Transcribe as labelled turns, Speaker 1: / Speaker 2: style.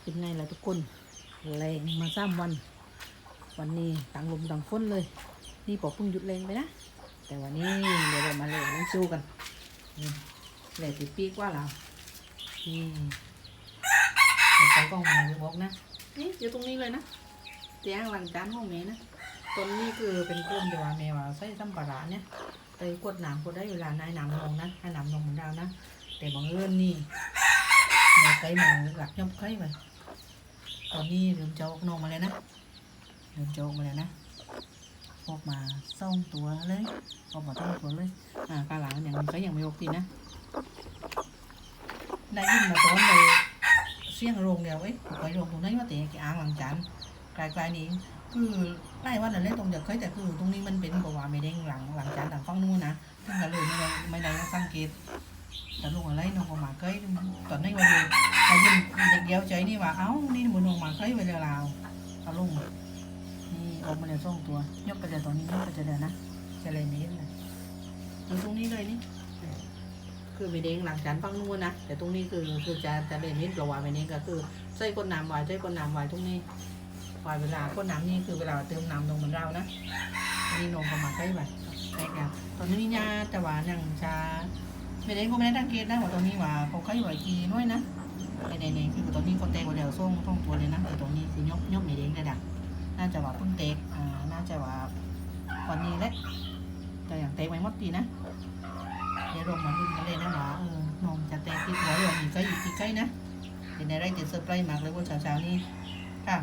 Speaker 1: เป็นไงล่ะทุกคนแรงมาสามวัน วันนี้ต่างลมต่างฝนเลย นี่ปอเพิ่งหยุดแรงไปนะ แต่วันนี้เดี๋ยวเรามาเล่นน้ำชูกันนี่เล่นติดปีกว่าเรานี่เดี๋ยวไปกล้องมาบอกนะนี่อยู่ตรงนี้เลยนะเตียงหลังจานห้องเมนะต้นนี้คือเป็นโคนเดียวว่าแม่ว่าใส่สัมปะระเนี่ยไปกดน้ำกดได้เวลานายน้ำนองนะให้น้ำนองเหมือนดาวนะ แต่บางเรื่องนี่ แม่ไก่มาหลักย่อมไก่ไปตอนนี้เริ่มจะออกนองมาแล้วนะเริ่มจะออกมาแล้วนะออกมาส่องตัวเลยออกมาส่องตัวเลยอ่ากาหลังอย่างมันก็ยังไม่ออกทีนะได้ยินมาตอนเลยเสียงโรงเดียวเอ้ยไปโรงตรงนั้นว่าแต่กี่อ่างหลังจานไกลๆนี้คือไล่วันนั้นเล่นตรงเดียวเคยแต่คือตรงนี้มันเป็นบอกว่าไม่ได้หลังหลังจานหลังฟังนู้นนะทั้งนั้นเลยไม่ได้ไม่ได้สังเกต แต่ลงอะไรน้องก็มาเคยตอนนี้วันนี้ได้ยินเด็กเดียวใจนี่ว่าเอ้านี่มันน้องมาเคยไปเรือลาวเอาลงนี่ออกมาแล้วสองตัวยกไปเลยตอนนี้ยกไปเลยนะจะเลยเมตรเลยอยู่ตรงนี้เลยนี่คือไม่เด้งหลังจานฟังนู้นนะแต่ตรงนี้คือคือจะจะเล่นนิดประวัติไม่เด้งก็คือใส่ก้นน้ำไว้ใส่ก้นน้ำไว้ตรงนี้ไว้เวลาก้นน้ำนี่คือเวลาเติมน้ำลงเหมือนเรานะนี่นมประมาณใกล้ไปใช่กันตอนนี้ยาแต่ว่ายังจะ ไม่เด้งก็ไม่ได้ตั้งเกตนะว่าตอนนี้ว่าเขาใกล้ไหวกีน้อยนะในในในคือตอนนี้เขาเตะกว่าเดียวส่งท่องตัวเลยนะแต่ตอนนี้คือยกยกไม่เด้งได้ดักน่าจะว่าพิ่งเตะอ่าน่าจะว่าวันนี้แหละแต่อย่างเตะไว้หมดปีนะเดี๋ยวลงมาลุ้นกันเลยนะว่าเออนองจะแต่งติดหัวหรือว่ามีใกล้อยู่ที่ใกล้นะเป็นอะไรเดี๋ยวเซอร์ไพรส์มากเลยว่าเช้าๆนี้ค่ะ